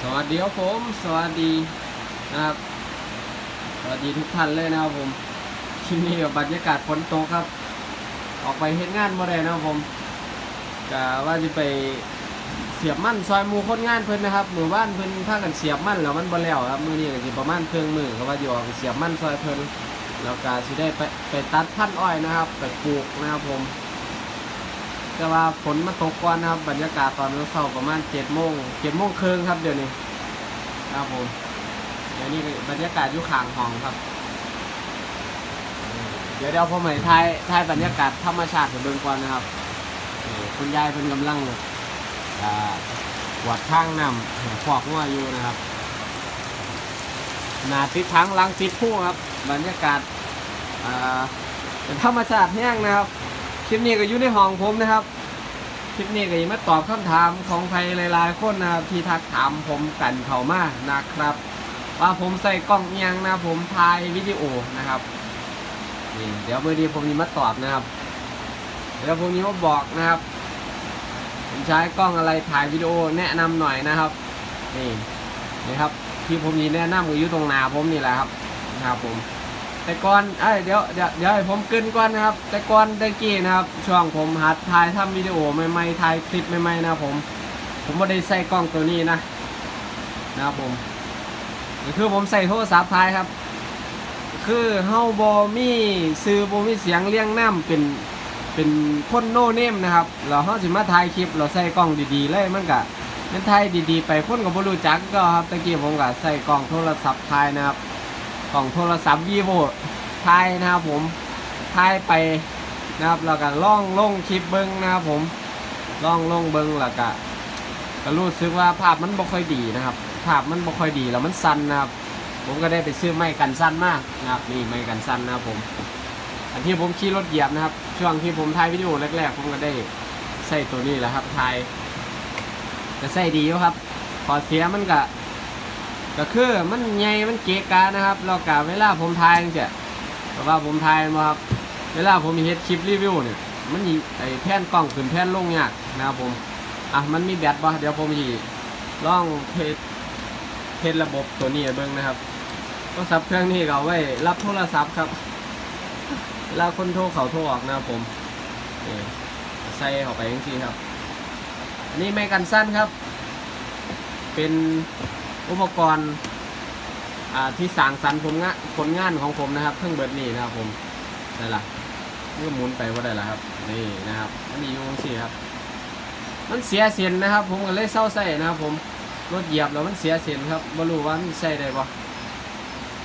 สวัสดีครับผม สวัสดีนะครับสวัสดีทุกท่านเลยนะครับผมที่นี่กับบรรยากาศฝนตกครับ ออกไปเฮ็ดงานบ่ได้นะครับผมกะว่าจะไปเสียบมั่นซอยมูคนงานเพิ่นนะครับหมู่บ้านเพิ่นพากันเสียบมั่นแล้วมันบ่แล้วครับมื้อนี้ก็สิประมาณเครื่องมือก็ว่าอยู่ออกไปเสียบมั่นซอยเพิ่นแล้วก็สิได้ไปไปตัดพันอ้อยนะครับไปปลูกนะครับผม แต่ว่าฝนมาตกก่อนนะครับ บรรยากาศตอนเช้าประมาณเจ็ดโมงเจ็ดโมงครึ่งครับเดี๋ยวนี้ครับผมเดี๋ยวนี้บรรยากาศอยู่ข้างห้องครับ เดี๋ยวเดี๋ยวผมให้ทายทายบรรยากาศธรรมชาติให้เบิ่งก่อนนะครับคุณยายเพิ่นกำลังอ่ากวาดข้างน้ำขวากงัวอยู่นะครับนาติดทั้งลังติดผู้ครับ บรรยากาศเป็นธรรมชาติแห้งนะครับคลิปนี้ก็อยู่ในห้องผมนะครับ คลิปนี้ก็ยังมาตอบคำถามของใครหลายๆคนนะครับที่ทักถามผมกันเขามานะครับ ว่าผมใส่กล้องอิหยังนะผมถ่ายวิดีโอนะครับนี่เดี๋ยวเมื่อดีผมจะมาตอบนะครับเดี๋ยวผมจะมาบอกนะครับ ผมใช้กล้องอะไรถ่ายวิดีโอแนะนำหน่อยนะครับนี่นี่ครับที่ผมมีแนะนำก็อยู่ตรงหน้าผมนี่แหละครับนะครับผม แต่ก่อนเอ้เดี๋ยวเดี๋ยวเดี๋ยวให้ผมเกินก่อนนะครับ แต่ก่อนตะกี้นะครับ ช่วงผมหัดถ่ายทำวิดีโอใหม่ๆถ่ายคลิปใหม่ๆนะผม ผมไม่ได้ใส่กล้องตัวนี้นะนะครับผมคือผมใส่โทรศัพท์ถ่ายครับ คือเฮาบอมี่ซื้อบอมี่เสียงเลี้ยงน้ำเป็นเป็นคนโนเนมนะครับเราเฮาสิมาถ่ายคลิป เราใส่กล้องดีๆเลยมันก็เป็นถ่ายดีๆ ไปคนก็บ่รู้จักก็ครับตะกี้ผมก็ใส่กล้องโทรศัพท์ถ่ายนะครับ กล่องโทรศัพท์วีโวทายนะครับผมทายไปนะครับแล้วก็ล่องลงคลิปเบิ้งนะครับผมล่องลงเบิ้งแล้วก็ก็รู้สึกว่าภาพมันบ่ค่อยดีนะครับ ภาพมันบ่ค่อยดีแล้วมันสั้นนะครับ ผมก็ได้ไปซื้อไม้กันสั้นมากนะครับนี่ไม้กันสั้นนะครับผม อันที่ผมขี่รถเหยียบนะครับ ช่วงที่ผมถ่ายวิดีโอแรกๆ ผมก็ได้ใส่ตัวนี้แหละครับถ่ายก็ใส่ดีอยู่ครับพอเสียมันก็ ก็คือมันใหญ่มันเกะกะนะครับแล้วก็เวลาผมถ่ายจังซี่เพราะว่าผมถ่ายมาครับเวลาผมมีเฮ็ดคลิปรีวิวเนี่ยมันมีไอ้แผ่นกล้องขึ้นแผ่นลงยากนะครับผมอะมันมีแบตบ่เดี๋ยวผมสิลองเทสเทสระบบตัวนี้เบิ่งนะครับโทรศัพท์เครื่องนี้ก็เอาไว้รับโทรศัพท์ครับเวลาคนโทรเขาโทรออกนะครับผมใส่เข้าไปจังซี่ครับอันนี้ไม่กันสั้นครับ เป็น อุปกรณ์ที่สร้างสรรค์ผลงานผลงานของผมนะครับเครื่องเบิดนี่นะครับผมได้ละนี่หมุนไปว่าได้ละครับ นี่นะครับอันนี้อยู่ตรงสี่ครับ มันเสียเสียนนะครับ ผมก็เลยเศร้าใส่นะครับ ผมรถเหยียบแล้วมันเสียเสียนครับไม่รู้ว่ามันใส่ได้ปะ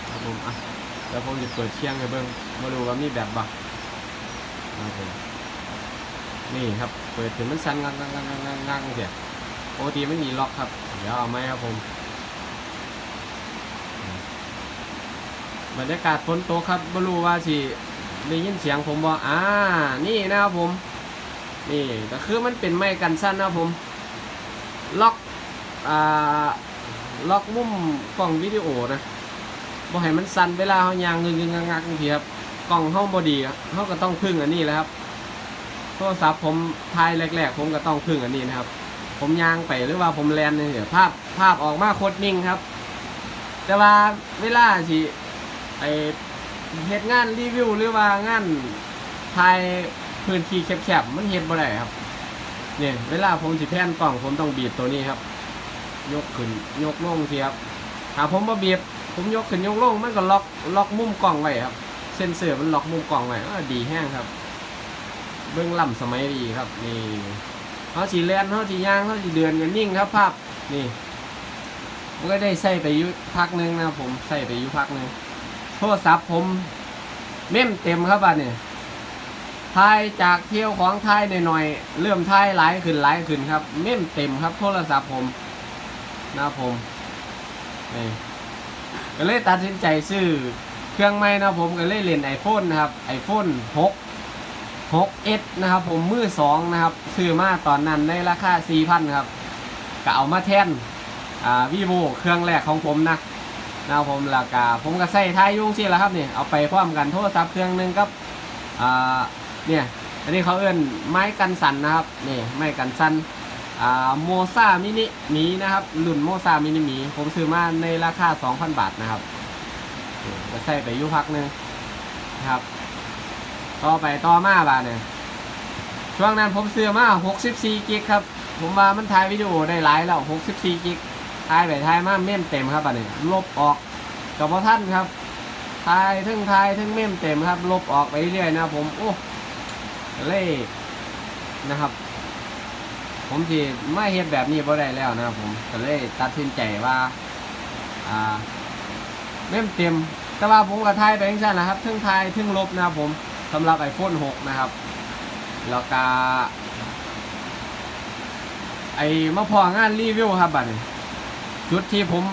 ครับผมอะเดี๋ยวผมจะเปิดเชียงให้เบิ้งไม่รู้ว่ามีแบบบ่นะครับผมนี่ครับเปิดถึงมันสั่นงังงังงังงังงังงังเสียปกติไม่มีล็อกครับ เดี๋ยวเอาไหมครับผม บรรยากาศฝนตกครับไม่รู้ว่าสิได้ยินเสียงผมบ่อ่า นี่นะครับผม นี่ก็คือมันเป็นไม้กันสั้นนะครับผม ล็อก อ่า ล็อกมุมกล้องวิดีโอนะบ่ให้มันสั่นเวลาเขายางเงึงงงักงักบางทีครับ กล้องเขาบอดีครับเขาก็ต้องพึ่งอันนี้แหละครับ โทรศัพท์ผมถ่ายแรกๆ ผมก็ต้องพึ่งอันนี้นะครับ ผมยางไปหรือว่าผมแลนเนี่ยภาพภาพออกมาโคตรนิ่งครับ แต่ว่าเวลาที่ ไอเฮ็ดงานรีวิวหรือว่างานถ่ายพื้นที่แคบๆมันเฮ็ดบ่ได้ครับเนี่ยเวลาผมสิแพนกล้องผมต้องบีบตัวนี้ครับ ยกขึ้นยกลงทีครับถ้าผมบ่บีบ ผมยกขึ้นยกลงมันก็ล็อกล็อกมุมกล้องไว้ครับเซนเซอร์มันล็อกมุมกล้องไว้ดีแห้งครับ เบื้องล่ำสมัยดีครับนี่เขาสีแลนเขาสีย่างเขาสีเดือนกันนิ่งครับภาพนี่ผมก็ได้ใส่ไปยุพักหนึงนะผมใส่ไปยุพักหนึง โทรศัพท์ผมเม่มเต็มครับอันนี้ทายจากเที่ยวของทายหน่อยๆเริ่มทายหลายขึ้นหลายขึ้นครับ เม่มเต็มครับ โทรศัพท์ผมนะครับผมนี่ก็เลยตัดสินใจซื้อเครื่องใหม่นะผมก็เลยเล่น iPhone นะครับ iPhone 6 6S นะครับ ผมมือสองนะครับ ซื้อมาตอนนั้นในราคา4,000ครับก็เอามาแทนอ่าวีโวเครื่องแรกของผมนะ นะครับผมแล้วก็ผมก็ใส่ท้ายยุ่งสิแหละครับเนี่ยเอาไปพร้อมกันโทรศัพท์เครื่องหนึงครับอ่าเนี่ยอันนี้เขาเอื้นไม้กันสันนะครับนี่ไม้กันสันอ่าโมซามินิมีนะครับรุ่นโมซามินิมีผมซื้อมาในราคา 2,000 บาทนะครับนี่ก็ใส่ไปยุพักหนึงนะครับต่อไปต่อมาบาทเนี่ยช่วงนั้นผมซื้อมา64กิกครับ ผมว่ามันถ่ายวิดีโอได้หลายแล้ว64กิก ถ่ายไปถ่ายมาเมมเต็มครับบาทนี้ลบออกกับพอท่านครับถ่ายทึ่งถ่ายทึ่งเมมเต็มครับ ลบออกไปเรื่อยนะผมโอ้เล่นะครับ ผมทีไม่เฮ็ดแบบนี้บ่ได้แล้วนะครับผมก็เลยตัดสินใจว่าอ่าเล่มเต็ม แต่ว่าผมก็ทายไปทั้งสั้นนะครับทึ่งทายทึ่งลบนะครับผมสำหรับ iPhone 6 นะครับ แล้วก็ไอ้มาพองานรีวิวครับบัดนี้ จุดที่ผม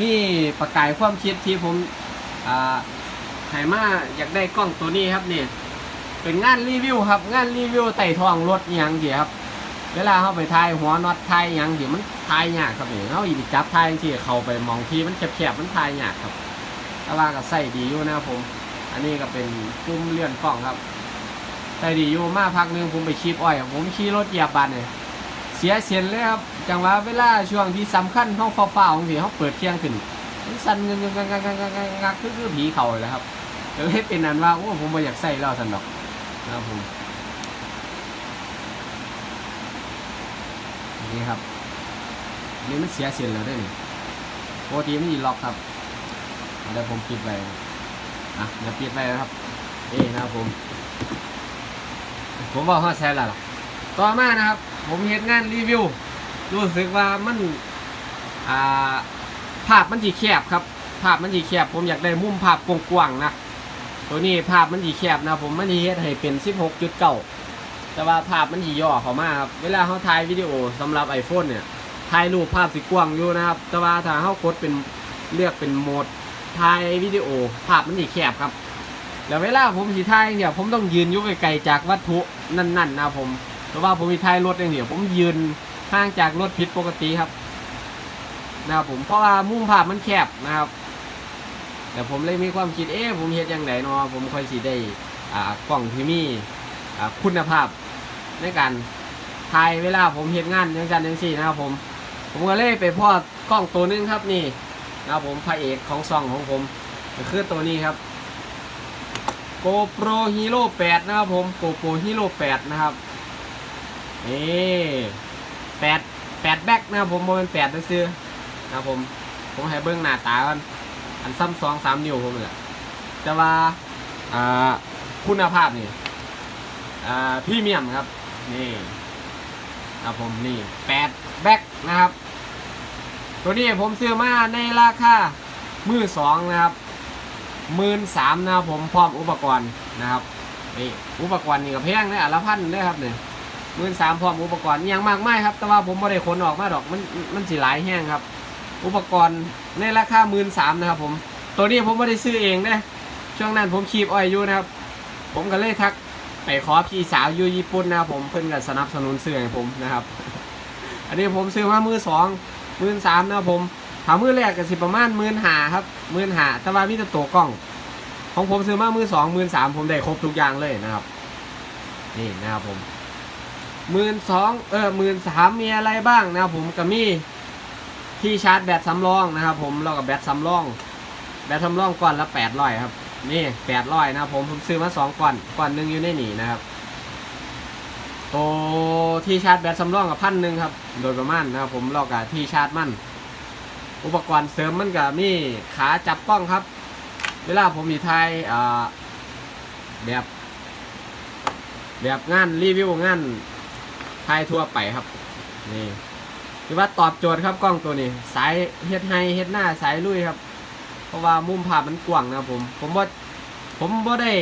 มีประกายความคิดที่ผมอ่าให้มาอยากได้กล้องตัวนี้ครับนี่เป็นงานรีวิวครับ งานรีวิวไต่ทองรถอย่างเดียครับ เวลาเขาไปทายหัวน็อตทายยังเดียมันทายยากครับนี่เขาอีกจับทายที่เขาไปมองที่มันแคบๆมันทายยากครับแต่ว่าก็ใส่ดีอยู่นะครับผม อันนี้ก็เป็นปุ่มเลื่อนกล้องครับใส่ดีอยู่มาพักนึงผมไปคีบอ้อยผมขี่รถเหยียบบานเนี่ย เสียเสียนเลยครับ จังหวะเวลาช่วงที่สำคัญเขาฟ้าของที่เขาเปิดเที่ยงขึ้นสั่นเงินงักงักงักงักงักงักคือคือผีเข่าเลยครับเลยเป็นนั้นว่าโอ้ผมไม่อยากใส่แล้วสันดอกนะครับผมนี่ครับนี่มันเสียเสียนแล้วด้วยนี่ปกติมันยีล็อกครับเดี๋ยวผมปิดไว้อะเดี๋ยวปิดไว้นะครับนี่นะครับผม ผมบอกว่าแซ่แล้วล่ะ ต่อมานะครับ ผมเห็นงานรีวิว รู้สึกว่ามันอ่าภาพมันจีแคบครับ ภาพมันจีแคบ ผมอยากได้มุมภาพกว้างๆนะตัวนี้ภาพมันจีแคบนะ ผมมันจีเฮ็ดให้เป็น 16.9 แต่ว่าภาพมันหยีย่อเข้ามาครับ เวลาเขาถ่ายวิดีโอสำหรับ iPhone เนี่ยถ่ายรูปภาพสิกว้างอยู่นะครับ แต่ว่าถ้าเขากดเป็นเลือกเป็นโหมดถ่ายวิดีโอ ภาพมันหยีแคบครับแล้วเวลาผมสีถ่ายเนี่ยผมต้องยืนอยู่ไกลๆจากวัตถุนั่นๆนะผม เพราะว่าผมมีถ่ายรถอย่างเดียวผมยืนห่างจากรถผิดปกติครับ นะครับผมเพราะว่ามุมภาพมันแคบนะครับ แต่ผมเลยมีความคิดเอ๊ะผมเฮ็ดยังไงเนาะผมค่อยสิได้อ่ากล้องที่มีอ่าคุณภาพในการถ่ายเวลาผมเห็นงานยังจันยังสี่นะครับผม ผมก็เลยไปพอดกล้องตัวนึงครับนี่นะครับผมพระเอกของซองของผมก็คือตัวนี้ครับ GoPro Hero 8 นะครับผม GoPro Hero 8 นะครับ นี่แปดแปดแบ็กนะครับผมโมเป็นแปดซื้อนะครับผม ผมให้เบิ้งหน้าตากันอันซ้ำสองสามนิ้วผมเลยแต่ว่าอ่าคุณภาพนี่อ่าพรีเมียมครับนี่ครับผมนี่แปดแบ็กนะครับ ตัวนี้ผมซื้อมาในราคามือสองนะครับหมื่นสามนะครับผมพร้อมอุปกรณ์นะครับนี่อุปกรณ์นี่ก็แพงเลยอัละพันเลยครับเนี่ย มื่นสามพร้อมอุปกรณ์อิหยังมากไม่ครับ แต่ว่าผมไม่ได้ขนออกมาดอกมันมันสิหลายแห้งครับ อุปกรณ์ในราคาหมื่นสามนะครับ ผม ตัวนี้ผมไม่ได้ซื้อเองนะช่วงนั้นผมคีบอ้อยอยู่นะครับ ผมก็เลยทักไปขอพี่สาวอยู่ญี่ปุ่นนะครับผมเพิ่อนก็สนับสนุนซื้อให้ผมนะครับ อันนี้ผมซื้อมามือสองมือสามนะครับผมถามมือแรกก็สิประมาณมื่นหาครับมื่นหาแต่ว่ามีแต่ตัวกล้อง ของผมซื้อมามือสองมือสามผมได้ครบทุกอย่างเลยนะครับ นี่นะครับผม หมื่นสองเออหมื่นสามมีอะไรบ้างนะครับผมก็มีที่ชาร์จแบตสำรองนะครับผมแล้วก็แบตสำรอง แบตสำรองก่อนละแปดร้อยครับ นี่แปดร้อยนะครับผมผมซื้อมาสองก่อนก่อนหนึ่งอยู่ในหนีนะครับโตที่ชาร์จแบตสำรองกับพันหนึ่งครับ โดยประมาณนะครับผมเรากับที่ชาร์จมั่นอุปกรณ์เสริมมันกับมีขาจับกล้องครับ เวลาผมมีไทยอ่าแบบ แบบงานรีวิวงาน ไทยทั่วไปครับ นี่คือว่าตอบโจทย์ครับกล้องตัวนี้ สายเฮ็ดไฮเฮ็ดหน้าสายลุยครับ เพราะว่ามุมภาพมันกว้างนะผม ผมว่าผมบ่ได้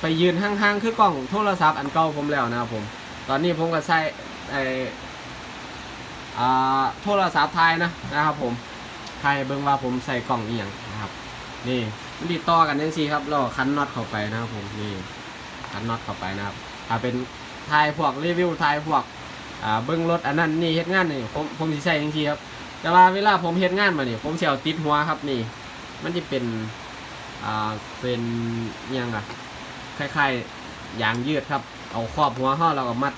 ไปยืนห่างๆคือกล้องโทรศัพท์อันเก่าผมแล้วนะครับผม ตอนนี้ผมก็ใช้ไออ่าโทรศัพท์ไทยนะนะครับผมไทยเบิ่งว่าผมใส่กล้องอีหยังนะครับ นี่มันติดต่อกันจังซีครับแล้วก็คันน็อตเข้าไปนะครับผมนี่คันน็อตเข้าไปนะครับถ้าเป็น ไทยพวกรีวิวไทยพวกอ่าเบิ่งรถอันนั้นนี่เฮ็ดงานนี่ผมผมสิใส่จังซี่ครับแต่ว่าเวลาผมเฮ็ดงานมาเนี่ยผมสิเอาติดหัวครับนี่ มันจะเป็นอ่าเป็นยังอะคล้ายๆยางยืดครับ เอาครอบหัวห่อเราก็มัด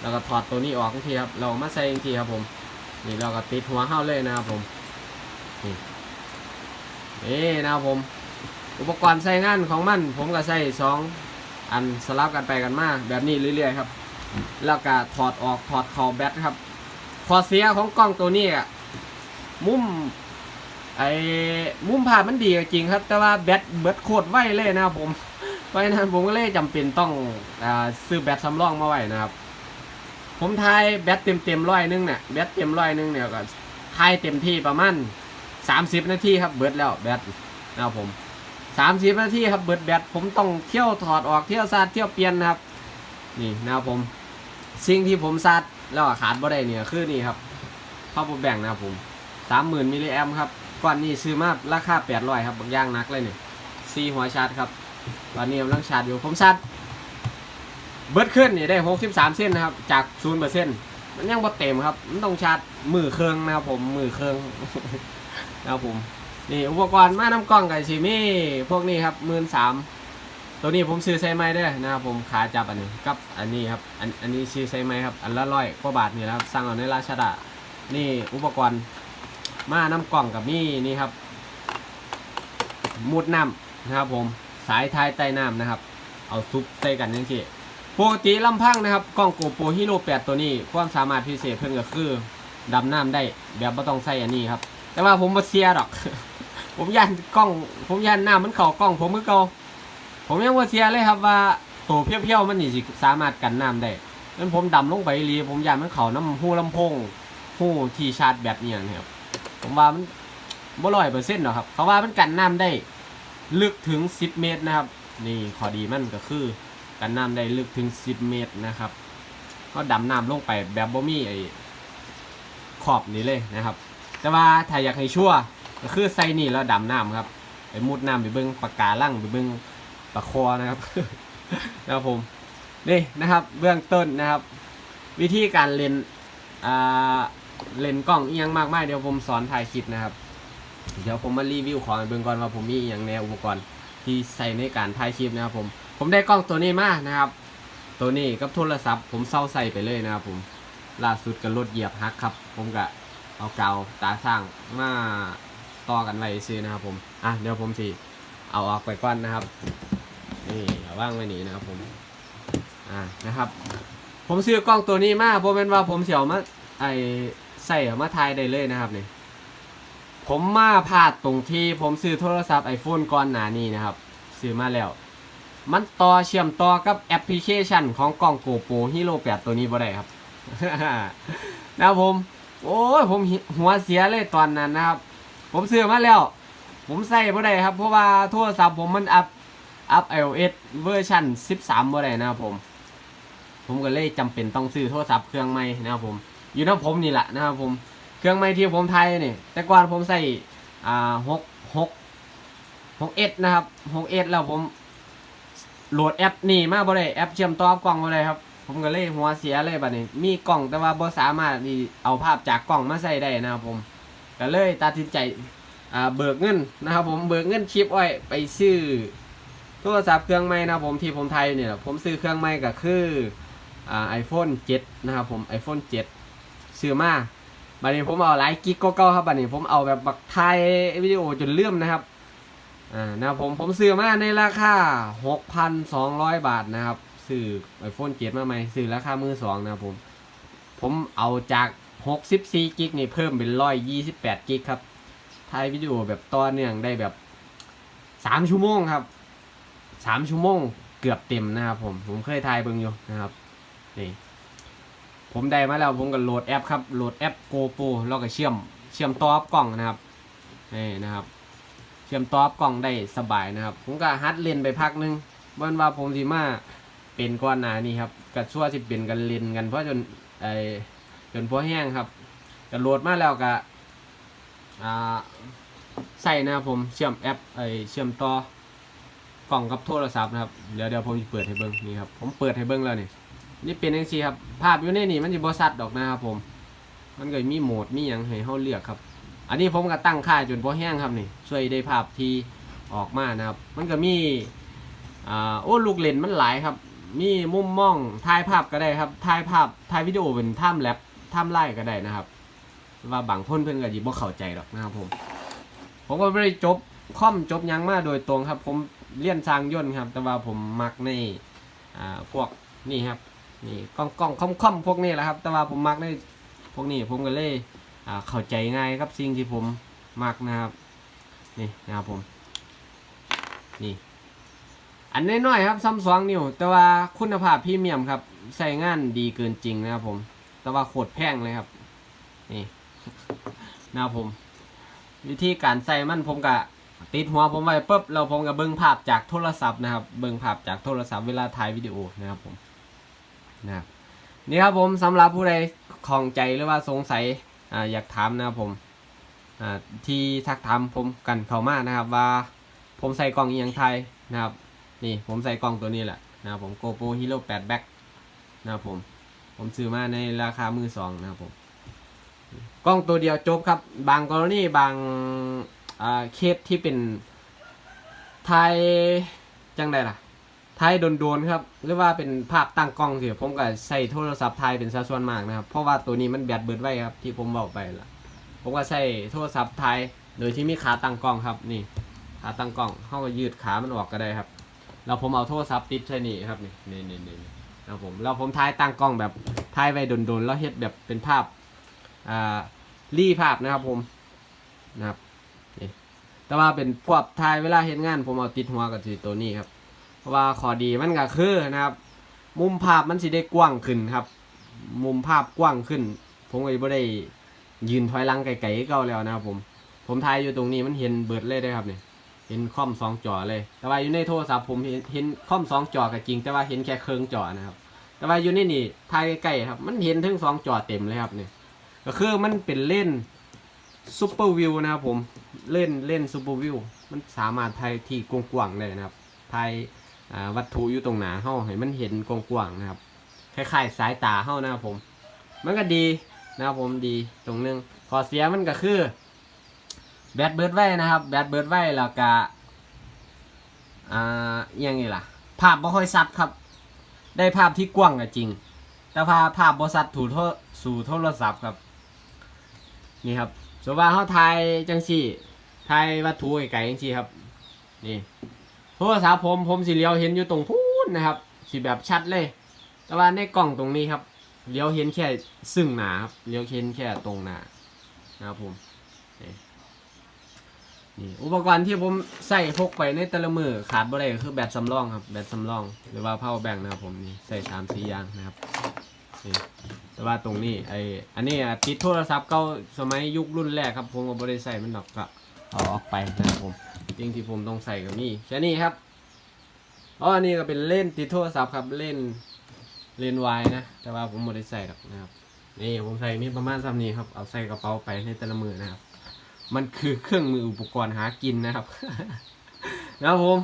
แล้วก็ถอดตัวนี้ออกทีครับเรามาใส่ทันทีครับผม นี่เราก็ติดหัวเข้าเลยนะครับผมนี่นี่นะครับผม อุปกรณ์ใช้งานของมัน ผมก็ใส่สอง อันสลับกันไปกันมาแบบนี้เรื่อยๆครับ แล้วก็ถอดออกถอดคอแบตครับข้อเสียของกล้องตัวนี้อะมุมไอ้มุมภาพมันดีจริงครับ แต่ว่าแบตเบิดโคตรไวเลยนะครับผมเพราะฉะนั้นผมก็เลยจำเป็นต้องอซื้อแบตสำรองมาไว้นะครับ ผมทายแบตเต็มเต็มร้อยหนึงเนี่ยแบตเต็มร้อยหนึงเนี่ยก็ทายเต็มที่ประมาณ30นาทีครับเบิดแล้วแบตนะครับผม 30นาทีครับเบิดแบตผมต้องเที่ยวถอดออกเที่ยวซาดเที่ยวเปลี่ยนนะครับ นี่นะครับผมสิ่งที่ผมซาดแล้วขาดบ่ได้เนี่ยคือนี่ครับพ่อผมแบ่งนะครับผม30,000มิลลิแอมครับก่อนนี้ซื้อมาราคา800ครับบางย่างนักเลยเนี่ยซีหัวชาร์จครับตอนนี้กำลังชาร์จอยู่ผมชาร์จเบิดขึ้นนี่ได้63เส้นนะครับ จาก0%มันยังบ่เต็มครับ มันต้องชาร์จมือเครื่องนะครับผมมือเครื่องนะครับผม นี่อุปกรณ์มาน้ำกล้องกับชิมี่พวกนี้ครับหมื่นสามตัวนี้ผมซื้อไซไม้ด้วยนะครับผมขาจับอันนี้กับอันนี้ครับอันอันนี้ซื้อไซไม้ครับอันละร้อยกว่าบาทนี่แหละครับสั่งเอาในราชดานี่อุปกรณ์มาน้ำกล้องกับนี่นี่ครับมุดน้ำนะครับผมสายท้ายใต้น้ำนะครับ เอาซุปใส่กันยังที่ปกติลำพังนะครับกล้องโกโปรฮีโร่8ตัวนี้ความสามารถพิเศษเพิ่นก็คือดำน้ำได้แบบไม่ต้องใส่อันนี้ครับ แต่ว่าผมมาเสียดอก ผมยันกล้อง ผมยันหน้ามันเข่ากล้อง ผมมือเก่าผมยังว่าเสียเลยครับว่าตัวเพี้ยวๆมันนี่สิสามารถกันน้ำได้นั้นผมดำลงไปอีหลีผมยันมันเข่าน้ำหูลำโพงหูที่ชาร์จแบตเนี่ยนะครับผมว่ามันบ่ร้อยเปอร์เซ็นต์หรอกครับ เขาว่ามันกันน้ำได้ ลึกถึง10เมตรนะครับ นี่ข้อดีมันก็คือ กันน้ำได้ลึกถึง10เมตรนะครับ ก็ดำน้ำลงไปแบบบ่มีไอ้ขอบนี้เลยนะครับ แต่ว่าถ้าอยากให้ชั่ว ก็คือใส่นี่แล้วดำน้ำครับไปมุดน้ำไปเบิ้งปากกาลั่งไปเบิ้งปลาคอนะครับนะครับผมนี่นะครับเบื้องต้นนะครับ วิธีการเลนอ่าเลนกล้องเอียงมากมายเดี๋ยวผมสอนถ่ายคลิปนะครับ เดี๋ยวผมมารีวิวของเบิ่งก่อนว่าผมมีอย่างแนวอุปกรณ์ที่ใส่ในการถ่ายคลิปนะครับผมผมได้กล้องตัวนี้มานะครับ ตัวนี้กับโทรศัพท์ ผมเศร้าใส่ไปเลยนะครับผมล่าสุดก็รถเหยียบฮักครับ ผมก็เอาเกาวตาสร้างมา ต่อกันไว้ซื้อนะครับผมอะเดี๋ยวผมสิเอาออกไปก่อนนะครับนี่เอาว่างไว้นี่นะครับผมอ่านะครับ ผมซื้อกล้องตัวนี้มาเพราะเป็นว่าผมเสียวมาไอใส่มาถ่ายได้เลยนะครับนี่ผมมาพลาดตรงที่ผมซื้อโทรศัพท์ iPhone ก่อนหน้านี้นะครับ ซื้อมาแล้ว มันต่อเชื่อมต่อกับแอปพลิเคชันของกล้อง GoPro Hero 8 ตัวนี้บ่ได้ครับ นะครับผม โอ้ยผมหัวเสียเลยตอนนั้นนะครับ ผมซื้อมาแล้ว ผมใส่บ่ได้ครับ เพราะว่าโทรศัพท์ผมมันอัพอัพ iOS เวอร์ชัน13บ่ได้นะครับผม ผมก็เลยจำเป็นต้องซื้อโทรศัพท์เครื่องใหม่นะครับผม อยู่น้ำผมนี่แหละนะครับผม เครื่องใหม่ที่ผมไทยนี่แต่ก่อนผมใส่อ่าหกหกหกเอ็ดนะครับหกเอ็ดแล้วผมโหลดแอปนี่มาบ่ได้แอปเชื่อมต่อกับกล้องบ่ได้ครับ ผมก็เลยหัวเสียเลยบัดนี้ มีกล้องแต่ว่าบ่สามารถที่เอาภาพจากกล้องมาใส่ได้นะครับผม ก็เลยตัดสินใจอ่าเบิกเงินนะครับผมเบิกเงินชิปอ้อยไปซื้อโทรศัพท์เครื่องใหม่นะผมที่ผมไทยเนี่ยผมซื้อเครื่องใหม่ก็คืออ่าไอโฟน7นะครับผม iPhone 7ซื้อมาบัดนี้ผมเอาหลายกิกก็เก่าๆครับบัดนี้ผมเอาแบบบักถ่ายวิดีโอจนเลื่อมนะครับอ่านะครับผมผมซื้อมาในราคา 6,200 บาทนะครับซื้อ iPhone 7มาใหม่ซื้อราคามือสองนะครับผมผมเอาจาก 64กิกนี่เพิ่มเป็น128กิกครับถ่ายวิดีโอแบบต่อเนื่องได้แบบ 3 ชั่วโมงครับ 3 ชั่วโมงเกือบเต็มนะครับผม ผมเคยถ่ายเบิ่งอยู่นะครับ นี่ ผมได้มาแล้วผมก็โหลดแอปครับ โหลดแอป GoPro แล้วก็เชื่อม เชื่อมต่อกับกล้องนะครับ นี่นะครับ เชื่อมต่อกับกล้องได้สบายนะครับ ผมก็ฮัดเลนไปพักหนึงเบิ่นว่าผมสิมาเป็นก้อนหนานี่ครับกัชั่วสิเป็นกันเลนกันเพราะจนไอ จนพอแห้งครับกระโหลดมาแล้วก็ใส่นะครับผมเชื่อมแอปไอเชื่อมต่อกล่องกับโทรศัพท์นะครับเดี๋ยวเดี๋ยวผมจะเปิดให้เบิ้งนี่ครับผมเปิดให้เบิ้งแล้วนี่นี่เป็นยังซีครับภาพอยู่ในนี่มันจะบอสัดดอกนะครับผมมันก็มีโหมดมีอย่างให้เขาเลือกครับ อันนี้ผมก็ตั้งค่าจนพอแห้งครับนี่ช่วยได้ภาพที่ออกมานะครับ มันก็มีอ่าโอ้ลูกเล่นมันหลายครับ มีมุมมองถ่ายภาพก็ได้ครับถ่ายภาพถ่ายวิดีโอเป็นท่ามแลป ท่ามไล่ก็ได้นะครับ ว่าบางคนเพิ่อนก็สิบ่เข้าใจหรอกนะครับผม ผมก็ไม่ได้จบคอมจบยังมาโดยตรงครับ ผมเรียนสร้างยนครับ แต่ว่าผมมักในอ่าพวกนี่ครับนี่กล้องกล้องคอมคอมพวกนี้แหละครับ แต่ว่าผมมักในพวกนี้ผมก็เลยอ่าเข้าใจง่ายครับสิ่งที่ผมมักนะครับนี่นะครับผมนี่อันน้อยๆครับซัมซุงนิ้วแต่ว่าคุณภาพพรีเมียมครับใส่งานดีเกินจริงนะครับผม แต่ว่าโคตรแพงเลยครับ นี่นะครับผม วิธีการใส่มันผมก็ติดหัวผมไว้ปุ๊บแล้วผมก็เบิ่งภาพจากโทรศัพท์นะครับ เบิ่งภาพจากโทรศัพท์เวลาถ่ายวิดีโอนะครับผมนะครับนี่ครับผมสำหรับผู้ใดของใจหรือว่าสงสัยออยากถามนะครับผมที่ทักถามผมกันเข้ามานะครับ ว่าผมใส่กล่องอียังไทยนะครับ นี่ผมใส่กล่องตัวนี้แหละนะครับผม GoPro Hero 8 Back นะครับผม ผมซื้อมาในราคามือสองนะครับผม กล้องตัวเดียวจบครับ บางกรณีบางเคสที่เป็นไทยจังไดล่ะไทยโดนๆครับ หรือว่าเป็นภาพตั้งกล้องสิผมก็ใส่โทรศัพท์ไทยเป็นสัดส่วนมากนะครับ เพราะว่าตัวนี้มันแบตเบิดไว้ครับ ที่ผมบอกไปละผมก็ใส่โทรศัพท์ไทยโดยที่มีขาตั้งกล้องครับนี่ขาตั้งกล้องเข้าก็ยืดขามันออกก็ได้ครับ แล้วผมเอาโทรศัพท์ติดใช่นี่ครับนี่นี่นี่ ครับผมแล้วผมถ่ายตั้งกล้องแบบถ่ายไว้โดนๆแล้วเฮ็ดแบบเป็นภาพอ่ารีภาพนะครับผมนะครับนี่แต่ว่าเป็นพวกถ่ายเวลาเห็นงาน ผมเอาติดหัวกับสีตัวนี้ครับ เพราะว่าข้อดีมันก็คือนะครับ มุมภาพมันสิได้กว้างขึ้นครับ มุมภาพกว้างขึ้น ผมก็บ่ได้ยืนถอยหลังไกลๆเก่าแล้วนะครับผม ผมถ่ายอยู่ตรงนี้มันเห็นเบิดเลยได้ครับเนี่ย เห็นคอมสองจอเลย แต่ว่าอยู่ในโทรศัพท์ผมเห็นเห็นคอมสองจอก็จริง แต่ว่าเห็นแค่เครื่องจอนะครับ แต่ว่าอยู่ในนี่ถ่ายใกล้ๆครับ มันเห็นถึงสองจอเต็มเลยครับเนี่ยก็คือมันเป็นเล่นซูเปอร์วิวนะครับผมเล่นเล่นซูเปอร์วิวมันสามารถถ่ายที่กว้างๆเลยนะครับถ่ายวัตถุอยู่ตรงหนาเฮาให้มันเห็นกว้างๆนะครับคล้ายๆสายตาเฮานะครับผม มันก็ดีนะครับผมดีตรงหนึงข้อเสียมันก็คือ แบตเบิร์ดไว้นะครับ แบตเบิร์ดไว้แล้วก็อ่าอหยังไงล่ะ ภาพบ่ค่อยชัดครับ ได้ภาพที่กว้างก็จริง แต่ภาพภาพบริษัทถูโทรสู่โทรศัพท์ครับ นี่ครับสมว่าเขาถ่ายจังสี่ถ่ายวัตถุไกลๆจังสี่ครับ นี่โทรศัพท์ผมผมสีเลี้ยวเห็นอยู่ตรงพูนนะครับสีแบบชัดเลย แต่ว่าในกล่องตรงนี้ครับเลี้ยวเห็นแค่ซึ่งหนาครับเลี้ยวเห็นแค่ตรงหนานะครับผม นี่อุปกรณ์ที่ผมใส่พกไปในแต่ละมือขาดบ่ได้ก็คือแบตสำรองครับแบตสำรอง หรือว่า power bank นะครับผมนี่ใส่สามสี่อย่างนะครับนี่แต่ว่าตรงนี้ไออันนี้อะติดโทรศัพท์เก่าสมัยยุครุ่นแรกครับผมก็บริใส่มันดอกก็เอาออกไปนะครับผมจริงที่ผมต้องใส่ก็นี่แค่นี้ครับอ๋ออันนี้ก็เป็นเล่นติดโทรศัพท์ครับเล่นเล่นวายนะ แต่ว่าผมไม่ได้ใส่หรอกนะครับนี่ผมใส่มีประมาณสามนี้ครับเอาใส่กระเป๋าไปในแต่ละมือนะครับ มันคือเครื่องมืออุปกรณ์หากินนะครับนะครับผม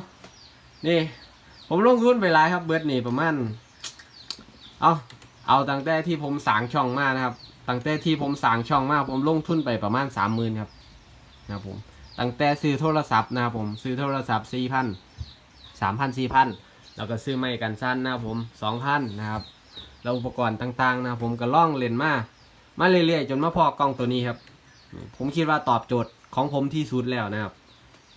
นี่ ผมลงทุนไปหลายครับเบิร์ดนี่ประมาณเอาเอาตั้งแต่ที่ผมสางช่องมานะครับตั้งแต่ที่ผมสางช่องมาผมลงทุนไปประมาณสามหมื่นครับนะครับผมตั้งแต่ซื้อโทรศัพท์นะครับผมซื้อโทรศัพท์สี่พันสามพันสี่พันแล้วก็ซื้อไม้กันสั้นนะครับผมสองพันนะครับแล้วอุปกรณ์ต่างๆนะครับผมก็ล่องเล่นมามาเรื่อยๆจนมาพอกล้องตัวนี้ครับ ผมคิดว่าตอบโจทย์ของผมที่สุดแล้วนะครับ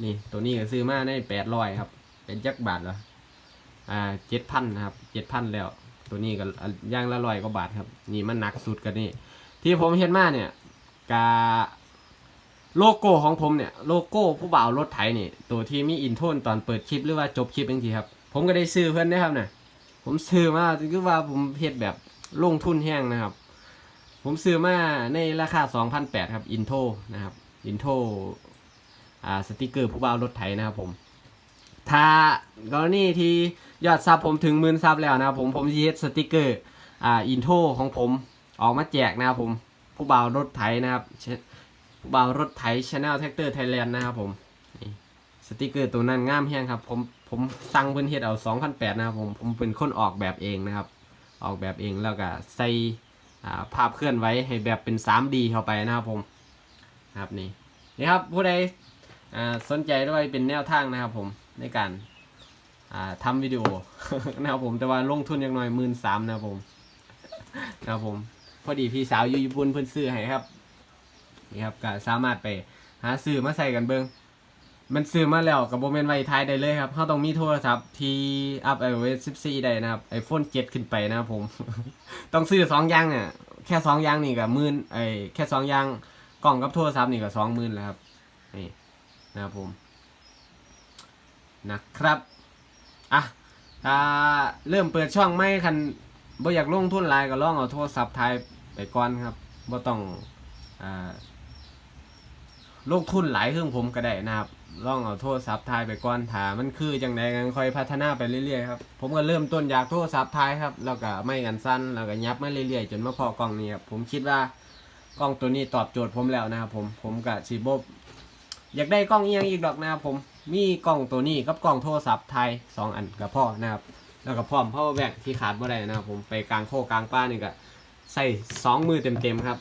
นี่ตัวนี้ก็ซื้อมาในแปดร้อยครับ เป็นจักบาทเหรออ่าเจ็ดพันนะครับเจ็ดพันแล้ว ตัวนี้ก็ย่างละร้อยกว่าบาทครับ นี่มันหนักสุดกันนี่ ที่ผมเห็นมาเนี่ยกาโลโก้ของผมเนี่ยโลโก้ผู้บ่าวรถไถนี่ ตัวที่มีอินโทนตอนเปิดคลิปหรือว่าจบคลิปบางทีครับ ผมก็ได้ซื้อเพื่อนได้ครับเนี่ยผมซื้อมาคือว่าผมเฮ็ดแบบลงทุนแห้งนะครับ ผมซื้อมาในราคา 2,800 ครับ อินโทนะครับ อินโทอ่าสติกเกอร์ผู้บ่าวรถไถนะครับผม ถ้ากรณีที่ยอดซับผมถึงหมื่นซับแล้วนะครับผม ผมจะเฮ็ดสติกเกอร์อ่าอินโทของผมออกมาแจกนะครับผม ผู้บ่าวรถไถนะครับผู้บ่าวรถไถชาแนลแท็กเตอร์ไทยแลนด์นะครับผมสติกเกอร์ตัวนั้นงามแฮงครับ ผมผมสั่งเพิ่นเฮ็ดเอา2,800นะครับผม ผมเป็นคนออกแบบเองนะครับ ออกแบบเองแล้วก็ใส่ ภาพเคลื่อนไหวให้แบบเป็น 3D เข้าไปนะครับผมครับนี่นี่ครับผู้ใดสนใจด้วยเป็นแนวทางนะครับผมในการาทำวิดีโอนะครับผมแต่ว่าลงทุนอย่างน้อยหมื่นสามนะครับผมนะครับผมพอดีพี่สาวอยู่ญี่ปุ่นเพิ่นซื้อให้ครับนี่ครับก็สามารถไปหาซื้อมาใส่กันเบิง มันซื้อมาแล้วกับโบเมนไว้ท้ายได้เลยครับเขาต้องมีโทรศัพท์ที่อัพ iOS 14 ได้นะครับ iPhone 7 ขึ้นไปนะครับผม ต้องซื้อสองอย่างเนี่ยแค่สองอย่างนี่กับหมื่นไอ้แค่สองอย่างกล่องกับโทรศัพท์นี่ก็สองหมื่นแล้วครับนี่นะครับผมนะครับอะถ้าเริ่มเปิดช่องไม่คันบ่อยากลงทุนลายก็ลองเอาโทรศัพท์ไทยไปก่อนครับบ่ต้องอ่าลงทุนหลายเครื่องผมก็ได้นะครับ ลองเอาโทรศัพท์ไทยไปก่อนถามันคือจังไดกันค่อยพัฒนาไปเรื่อยๆครับผมก็เริ่มต้นจากโทรศัพท์ไทยครับแล้วก็ไม่กันสั้นแล้วก็ยับมาเรื่อยๆ จนมาพอกล้องนี้ครับผมคิดว่ากล้องตัวนี้ตอบโจทย์ผมแล้วนะครับผมผมกับชีบบอยากได้กล้องอีกอย่างอีกดอกนะครับผมมีกล้องตัวนี้กับกล้องโทรศัพท์ไทยสองอันกับพ่อนะครับแล้วก็พร้อม power bank ที่ขาดบ่ได้นะครับผมไปกลางโคกลางป้านี่ก็ใส่สองมือเต็มๆครับ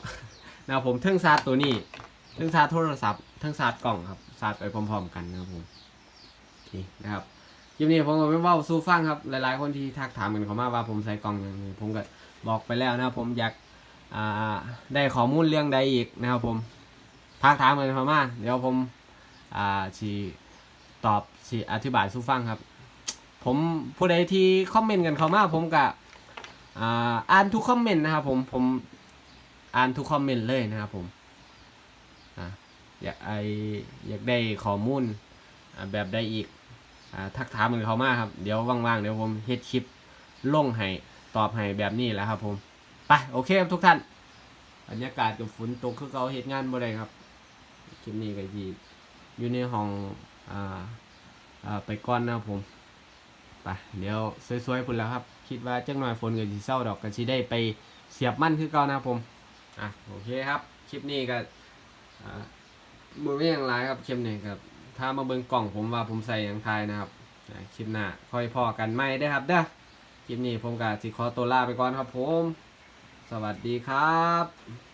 นะครับผมเทิงซาตัวนี้เทิงซาโทรศัพท์เทิงซากล่องครับ ซาร์ไปพร้อมๆ กันนะครับผมนี่นะครับคลิปนี้ผมก็ไม่เว่าสู้ฟังครับหลายๆ คนที่ทักถามกันเข้ามาว่าผมใส่กล่องอย่างนี้ผมก็บอกไปแล้วนะครับผมอยากาได้ข้อมูลเรื่องใดอีกนะครับผมทักถามกันเข้ามาเดี๋ยวผมชีตอบชีอธิบายสู้ฟังครับ ผมผู้ใดที่คอมเมนต์กันเข้ามาผมก็อ่าอ่านทุกคอมเมนต์นะครับผมผมอ่านทุกคอมเมนต์เลยนะครับผม อยากไออยากได้ข้อมูลแบบใดอีกอทักถามกันเขามาครับ เดี๋ยวว่างๆ เดี๋ยวผมเฮ็ดคลิปลงให้ตอบให้แบบนี้แหล้วครับผม ไปโอเคครับทุกท่านบรรยากาศกับฝนตกคือเขาเฮ็ดงานบ่ได้ครับคลิปนี้ก็ยีอยู่ในห้องอ่าอ่าไปก่อนนะครับผมไปเดี๋ยวสวยๆพุ่นแล้วครับ คิดว่าจังหน่อยฝนก็สิเศร้าดอกก็สิได้ไปเสียบมั่นคือเก่านะครับผมอะโอเคครับ คลิปนี้ก็อ่า บ่มีหยังหลายครับคลิปนี้ครับถ้ามาเบิ่งกล่องผมว่าผมใส่ยังไทยนะครับคลิปหน้าค่อยพอกันไม่ได้ครับเด้อคลิปนี้ผมก็สิคอตัวลาไปก่อนครับผม สวัสดีครับ